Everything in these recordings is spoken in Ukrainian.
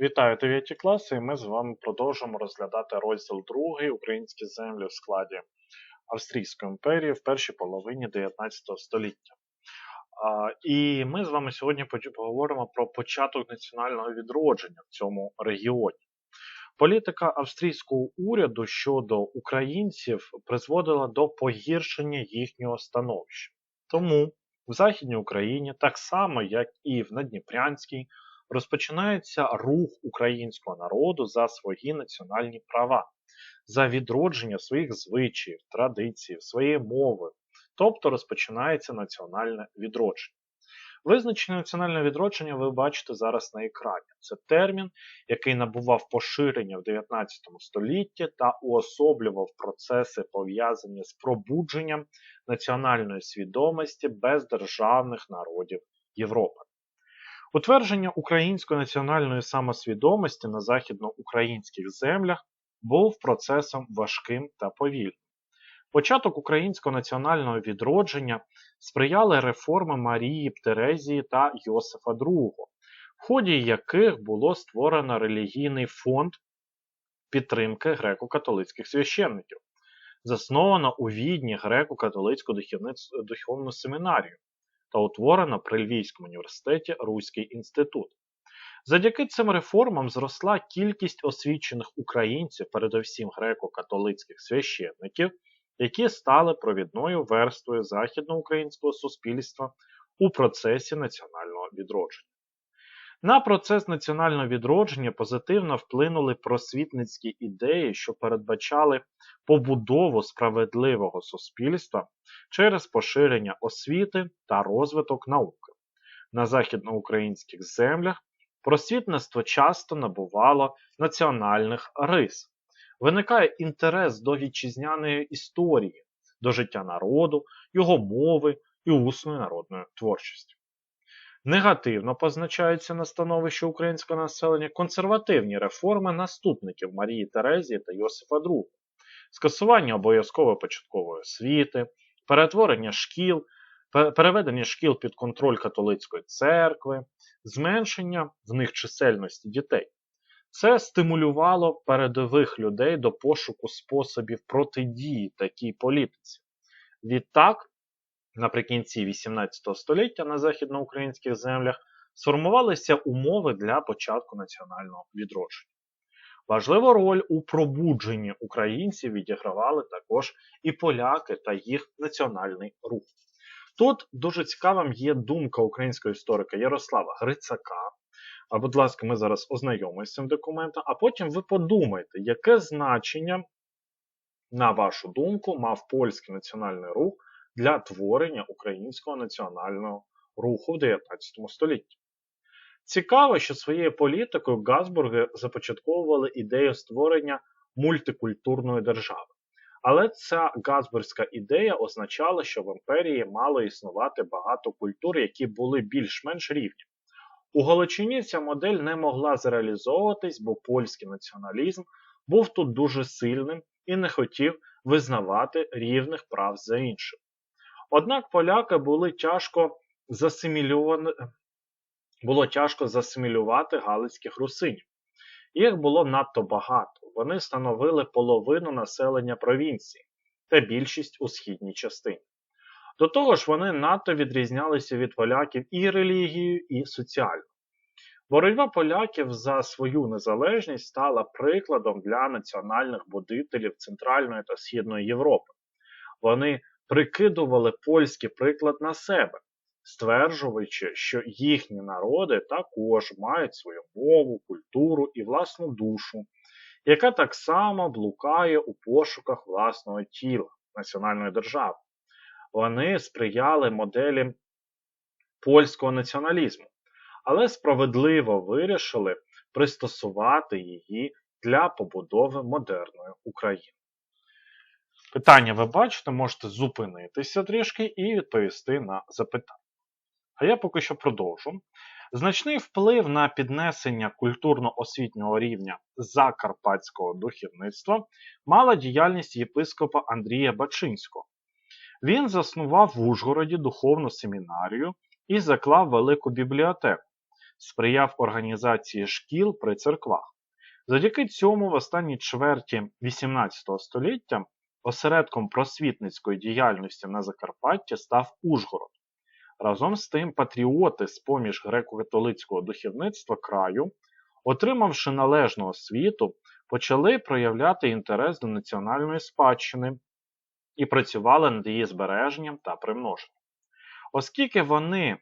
Вітаю 9 класи, і ми з вами продовжуємо розглядати розділ 2 Українські землі в складі Австрійської імперії в першій половині 19 століття. І ми з вами сьогодні поговоримо про початок національного відродження в цьому регіоні. Політика австрійського уряду щодо українців призводила до погіршення їхнього становища. Тому в Західній Україні, так само як і в Надніпрянській, розпочинається рух українського народу за свої національні права, за відродження своїх звичаїв, традицій, своєї мови, тобто розпочинається національне відродження. Визначення національного відродження ви бачите зараз на екрані. Це термін, який набував поширення в 19 столітті та уособлював процеси, пов'язані з пробудженням національної свідомості бездержавних народів Європи. Утвердження української національної самосвідомості на західноукраїнських землях був процесом важким та повільним. Початок українського національного відродження сприяли реформи Марії Терезії та Йосифа II, в ході яких було створено релігійний фонд підтримки греко-католицьких священників, засновано у Відні греко-католицьку духовну семінарію та утворено при Львівському університеті Руський інститут. Завдяки цим реформам зросла кількість освічених українців, передовсім греко-католицьких священників, які стали провідною верствою західноукраїнського суспільства у процесі національного відродження. На процес національного відродження позитивно вплинули просвітницькі ідеї, що передбачали побудову справедливого суспільства через поширення освіти та розвиток науки. На західноукраїнських землях просвітництво часто набувало національних рис. Виникає інтерес до вітчизняної історії, до життя народу, його мови і усної народної творчості. Негативно позначаються на становище українського населення консервативні реформи наступників Марії Терезії та Йосифа II, скасування обов'язкової початкової освіти, перетворення шкіл, переведення шкіл під контроль католицької церкви, зменшення в них чисельності дітей. Це стимулювало передових людей до пошуку способів протидії такій політиці. Відтак, наприкінці XVIII століття на західноукраїнських землях сформувалися умови для початку національного відродження. Важливу роль у пробудженні українців відігравали також і поляки та їх національний рух. Тут дуже цікавим є думка українського історика Ярослава Грицака. А будь ласка, ми зараз ознайомимося з цим документом, а потім ви подумайте, яке значення, на вашу думку, мав польський національний рух для творення українського національного руху в 19 столітті. Цікаво, що своєю політикою Газбурги започатковували ідею створення мультикультурної держави. Але ця Газбурзька ідея означала, що в імперії мало існувати багато культур, які були більш-менш рівні. У Галичині ця модель не могла зреалізовуватись, бо польський націоналізм був тут дуже сильним і не хотів визнавати рівних прав за інших. Однак поляки були тяжко засимільовані, було тяжко засимілювати галицьких русинів. Їх було надто багато. Вони становили половину населення провінції та більшість у східній частині. До того ж, вони надто відрізнялися від поляків і релігією, і соціально. Боротьба поляків за свою незалежність стала прикладом для національних будителів Центральної та Східної Європи. Вони прикидували польський приклад на себе, стверджуючи, що їхні народи також мають свою мову, культуру і власну душу, яка так само блукає у пошуках власного тіла національної держави. Вони сприяли моделі польського націоналізму, але справедливо вирішили пристосувати її для побудови модерної України. Питання ви бачите, можете зупинитися трішки і відповісти на запитання. А я поки що продовжу. Значний вплив на піднесення культурно-освітнього рівня закарпатського духовництва мала діяльність єпископа Андрія Бачинського. Він заснував в Ужгороді духовну семінарію і заклав велику бібліотеку. сприяв організації шкіл при церквах. Завдяки цьому в останній чверті XVIII століття осередком просвітницької діяльності на Закарпатті став Ужгород. Разом з тим, патріоти з поміж греко-католицького духовництва краю, отримавши належну освіту, почали проявляти інтерес до національної спадщини і працювали над її збереженням та примноженням. Оскільки вони,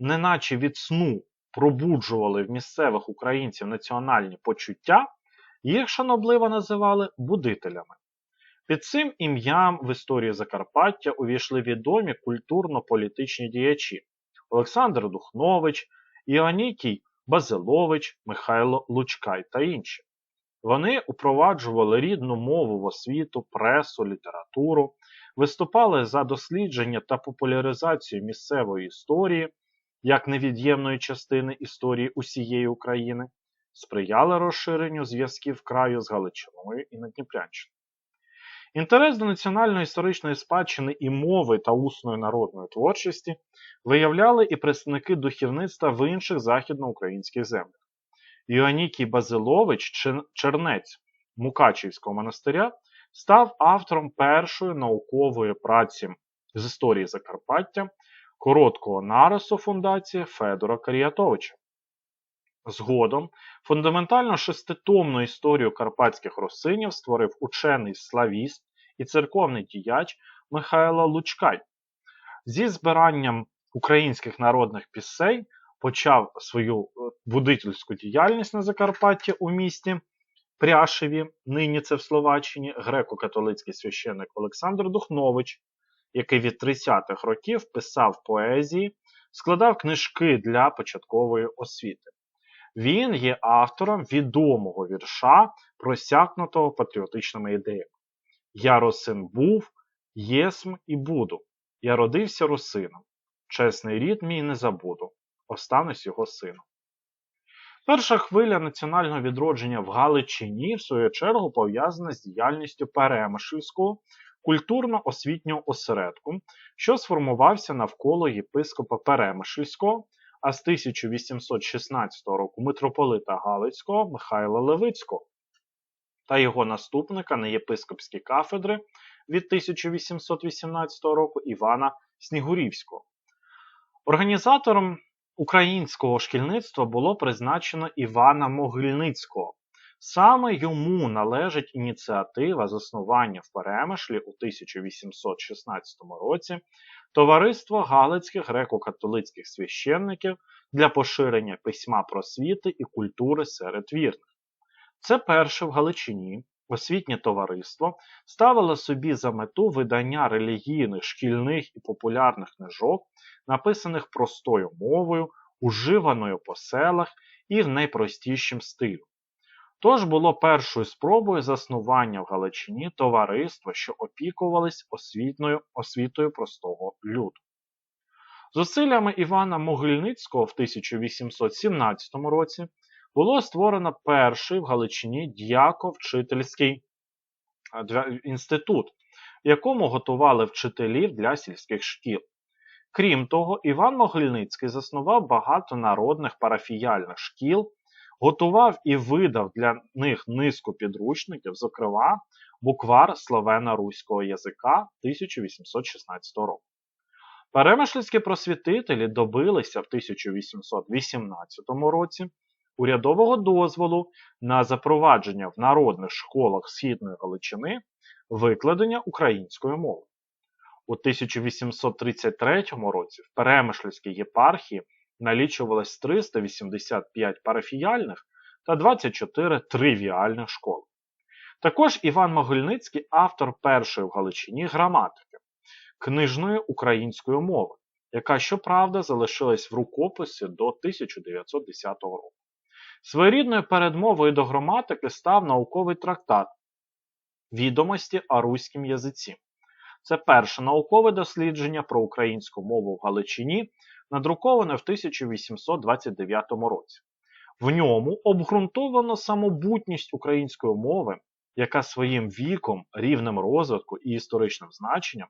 неначе від сну, пробуджували в місцевих українців національні почуття, їх шанобливо називали будителями. Під цим ім'ям в історії Закарпаття увійшли відомі культурно-політичні діячі Олександр Духнович, Іонікій Базилович, Михайло Лучкай та інші. Вони упроваджували рідну мову в освіту, пресу, літературу, виступали за дослідження та популяризацію місцевої історії як невід'ємної частини історії усієї України, сприяли розширенню зв'язків краю з Галичиною і Надніпрянщиною. Інтерес до національної історичної спадщини і мови та усної народної творчості виявляли і представники духовництва в інших західноукраїнських землях. Іонікій Базилович, чернець Мукачівського монастиря, став автором першої наукової праці з історії Закарпаття, короткого нарису фундації Федора Каріатовича. Згодом фундаментально шеститомну історію карпатських русинів створив учений славіст і церковний діяч Михайло Лучкай. Зі збиранням українських народних пісень почав свою е, будительську діяльність на Закарпатті у місті Пряшеві, нині це в Словаччині, греко-католицький священник Олександр Духнович, який від 30-х років писав поезії, складав книжки для початкової освіти. Він є автором відомого вірша, просякнутого патріотичними ідеями. Я росин був, єсм і буду. Я родився русином. Чесний рід мій не забуду. Останусь його сином. Перша хвиля національного відродження в Галичині, в свою чергу, пов'язана з діяльністю Перемишльського культурно-освітнього осередку, що сформувався навколо єпископа Перемишльського, а з 1816 року митрополита Галицького Михайла Левицького та його наступника на єпископські кафедри від 1818 року Івана Снігурівського. Організатором українського шкільництва було призначено Івана Могильницького. Саме йому належить ініціатива заснування в Перемишлі у 1816 році Товариство Галицьких греко-католицьких священників для поширення письма просвіти і культури серед вірних. Це перше в Галичині освітнє товариство ставило собі за мету видання релігійних, шкільних і популярних книжок, написаних простою мовою, уживаною по селах і в найпростішим стилю. Тож було першою спробою заснування в Галичині товариства, що опікувались освітною, освітою простого люду. Зусиллями Івана Могильницького в 1817 році було створено перший в Галичині діяко-вчительський інститут, в якому готували вчителів для сільських шкіл. Крім того, Іван Могильницький заснував багато народних парафіяльних шкіл, готував і видав для них низку підручників, зокрема, буквар словено-руського язика 1816 року. Перемишльські просвітителі добилися в 1818 році урядового дозволу на запровадження в народних школах Східної Галичини викладення української мови. У 1833 році в Перемишльській єпархії налічувалось 385 парафіяльних та 24 тривіальних школи. Також Іван Могильницький автор першої в Галичині граматики, книжної української мови, яка, щоправда, залишилась в рукописі до 1910 року. Своєрідною передмовою до граматики став науковий трактат Відомості о руськім язиці. Це перше наукове дослідження про українську мову в Галичині, надруковане в 1829 році. В ньому обґрунтовано самобутність української мови, яка своїм віком, рівнем розвитку і історичним значенням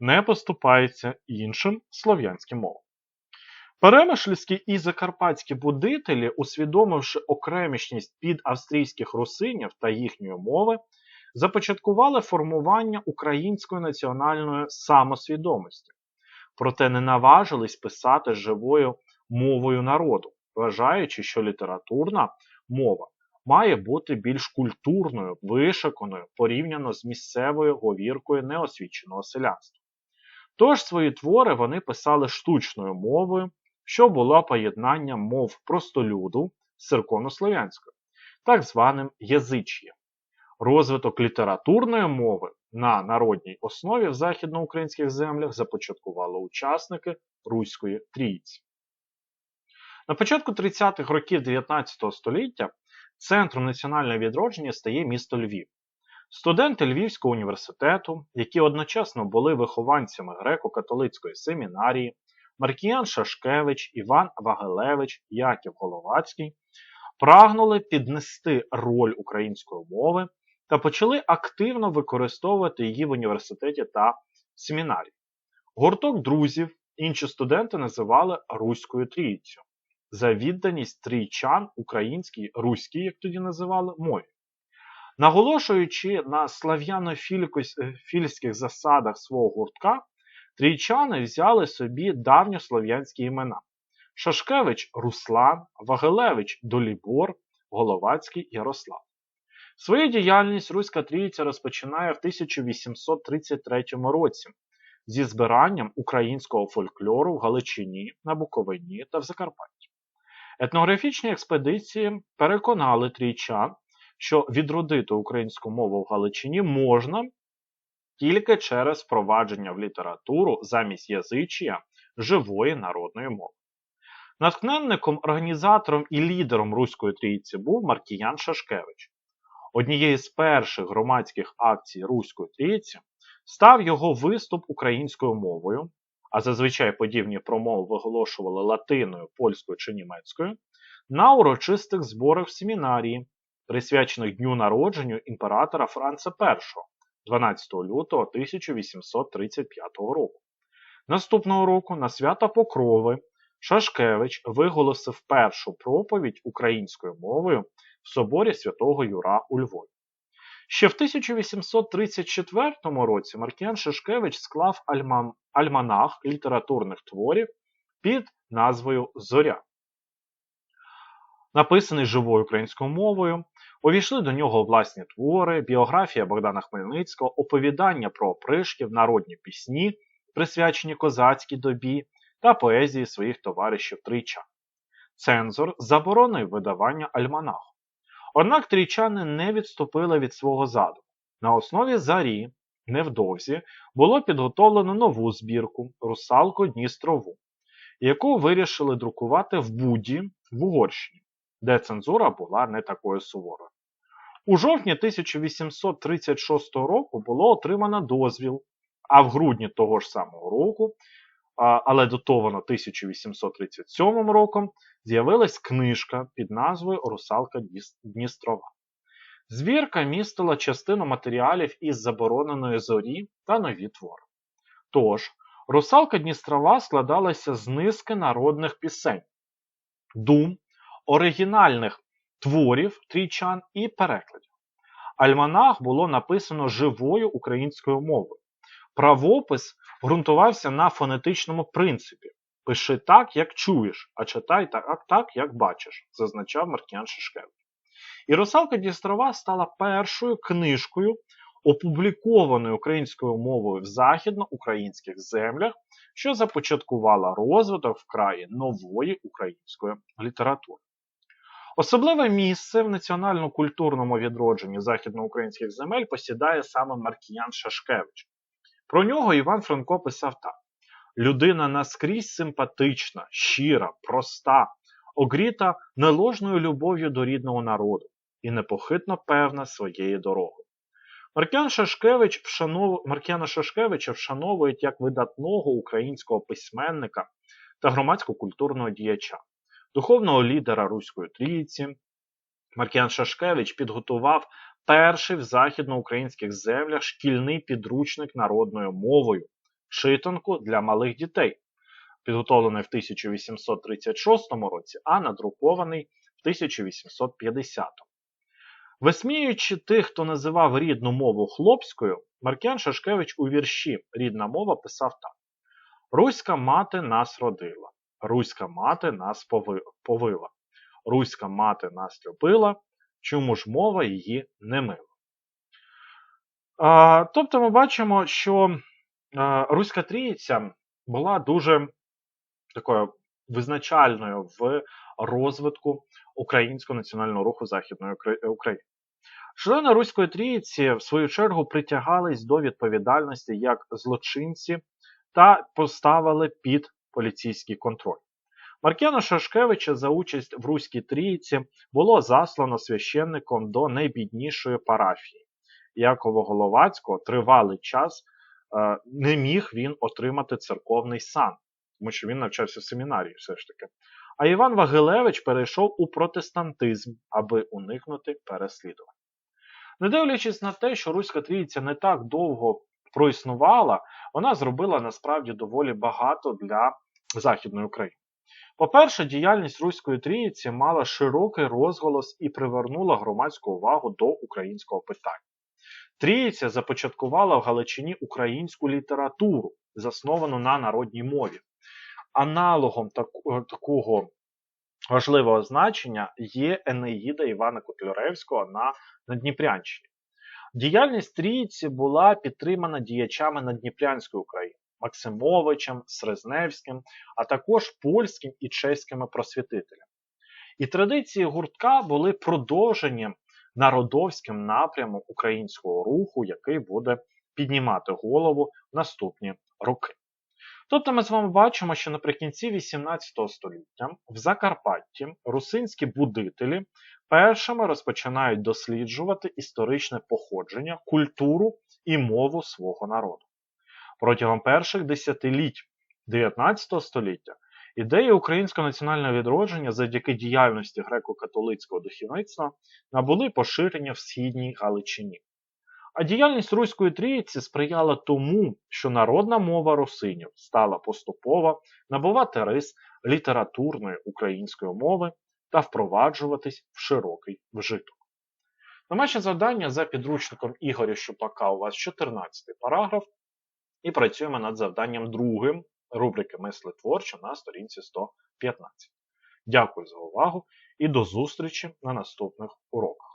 не поступається іншим слов'янським мовам. Перемишльські і закарпатські будителі, усвідомивши окремішність під австрійських русинів та їхньої мови, започаткували формування української національної самосвідомості, проте не наважились писати живою мовою народу, вважаючи, що літературна мова має бути більш культурною, вишиканою порівняно з місцевою говіркою неосвіченого селянства. Тож свої твори вони писали штучною мовою, що було поєднанням мов простолюду з церковнослов'янською, так званим язич'ям. Розвиток літературної мови на народній основі в західноукраїнських землях започаткували учасники Руської трійці. На початку 30-х років 19 століття центром національного відродження стає місто Львів. Студенти Львівського університету, які одночасно були вихованцями греко-католицької семінарії, Маркіян Шашкевич, Іван Вагелевич, Яків Головацький, прагнули піднести роль української мови та почали активно використовувати її в університеті та семінарії. Гурток друзів інші студенти називали Руською трійцю за відданість трійчан українській, руській, як тоді називали, мові. Наголошуючи на слав'яно-фільських засадах свого гуртка, трійчани взяли собі давньослов'янські імена: Шашкевич Руслан, Вагелевич Долібор, Головацький Ярослав. Свою діяльність Руська Трійця розпочинає в 1833 році зі збиранням українського фольклору в Галичині, на Буковині та в Закарпатті. Етнографічні експедиції переконали трійчан, що відродити українську мову в Галичині можна тільки через впровадження в літературу замість язичія живої народної мови. Натхненником, організатором і лідером Руської трійці був Маркіян Шашкевич. Однією з перших громадських акцій Руської трійці став його виступ українською мовою, а зазвичай подібні промови виголошували латиною, польською чи німецькою, на урочистих зборах в семінарії, присвячених дню народженню імператора Франца І 12 лютого 1835 року. Наступного року на свята Покрови Шашкевич виголосив першу проповідь українською мовою в соборі святого Юра у Львові. Ще в 1834 році Маркіян Шишкевич склав альман... альманах літературних творів під назвою Зоря. Написаний живою українською мовою, увійшли до нього власні твори, біографія Богдана Хмельницького, оповідання про опришків, народні пісні, присвячені козацькій добі та поезії своїх товаришів Трича. Цензор заборонив видавання альманаху. Однак трійчани не відступили від свого задуму. На основі зарі невдовзі було підготовлено нову збірку Русалку Дністрову, яку вирішили друкувати в Буді в Угорщині, де цензура була не такою суворою. У жовтні 1836 року було отримано дозвіл, а в грудні того ж самого року, але дотовано 1837 роком, з'явилась книжка під назвою Русалка Дністрова. Звірка містила частину матеріалів із забороненої зорі та нові твори. Тож, Русалка Дністрова складалася з низки народних пісень, дум, оригінальних творів трійчан і перекладів. Альманах було написано живою українською мовою. Правопис ґрунтувався на фонетичному принципі. Пиши так, як чуєш, а читай так, так як бачиш, зазначав Маркіян Шишкевич. І Русалка Дістрова стала першою книжкою, опублікованою українською мовою в західноукраїнських землях, що започаткувала розвиток в краї нової української літератури. Особливе місце в національно-культурному відродженні західноукраїнських земель посідає саме Маркіян Шашкевич. Про нього Іван Франко писав так: людина наскрізь симпатична, щира, проста, огріта неложною любов'ю до рідного народу і непохитно певна своєї дороги. Маркіян Шашкевич вшанов... Маркіяна Шашкевича вшановують як видатного українського письменника та громадсько-культурного діяча, духовного лідера Руської трійці. Маркіян Шашкевич підготував перший в західноукраїнських землях шкільний підручник народною мовою, читанку для малих дітей, підготовлений в 1836 році, а надрукований в 1850. Висміюючи тих, хто називав рідну мову хлопською, Маркіян Шашкевич у вірші Рідна мова писав так: Руська мати нас родила, Руська мати нас повила, Руська мати нас любила, чому ж мова її не мила. А, тобто ми бачимо, що а, Руська Трійця була дуже такою визначальною в розвитку українського національного руху Західної України. Члени Руської Трійці, в свою чергу, притягались до відповідальності як злочинці та поставили під поліцейський контроль. Маркіяна Шашкевича за участь в Руській Трійці було заслано священником до найбіднішої парафії. Якова Головацького тривалий час е, не міг він отримати церковний сан, тому що він навчався в семінарії все ж таки. А Іван Вагилевич перейшов у протестантизм, аби уникнути переслідувань. Не дивлячись на те, що Руська Трійця не так довго проіснувала, вона зробила насправді доволі багато для Західної України. По-перше, діяльність Руської Трійці мала широкий розголос і привернула громадську увагу до українського питання. Трійця започаткувала в Галичині українську літературу, засновану на народній мові. Аналогом такого важливого значення є Енеїда Івана Котляревського на Надніпрянщині. Діяльність Трійці була підтримана діячами Надніпрянської України Максимовичем, Срезневським, а також польським і чеськими просвітителями. І традиції гуртка були продовженням народовським напрямом українського руху, який буде піднімати голову в наступні роки. Тобто ми з вами бачимо, що наприкінці 18 століття в Закарпатті русинські будителі першими розпочинають досліджувати історичне походження, культуру і мову свого народу. Протягом перших десятиліть 19 століття ідеї українського національного відродження завдяки діяльності греко-католицького духовництва набули поширення в східній Галичині. А діяльність Руської Трійці сприяла тому, що народна мова русинів стала поступово набувати рис літературної української мови та впроваджуватись в широкий вжиток. Домашнє завдання за підручником Ігоря Щупака у вас 14 параграф, і працюємо над завданням другим рубрики Мисли творчо на сторінці 115. Дякую за увагу і до зустрічі на наступних уроках.